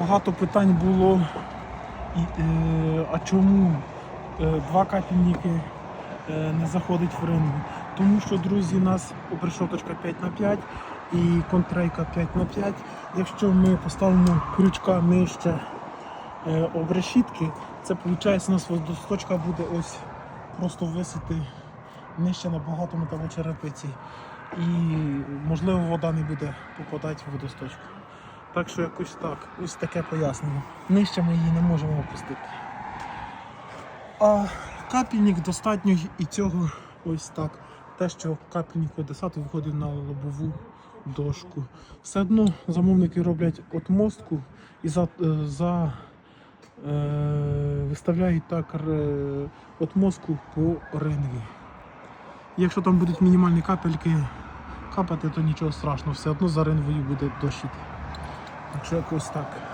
Багато питань було, і, е, а чому е, два капельники е, не заходить в рингу? Тому що, друзі, у нас обрешоточка 5 на 5 і контрейка 5 на 5. Якщо ми поставимо крючка нижче е, обрешітки, це виходить, у нас водосточка буде ось просто висити нижче набагато металочерепиці. І можливо вода не буде попадати в водосточку. Так що якось так, ось таке пояснення. Нижче ми її не можемо опустити. А капельник достатньо і цього ось так. Те, що капельник Одесату виходить на лобову дошку. Все одно замовники роблять отмостку і за, е, за е, виставляють так ре- отмостку по рингі. Якщо там будуть мінімальні капельки капати, то нічого страшного, все одно за ринвою буде дощити. Так якось так.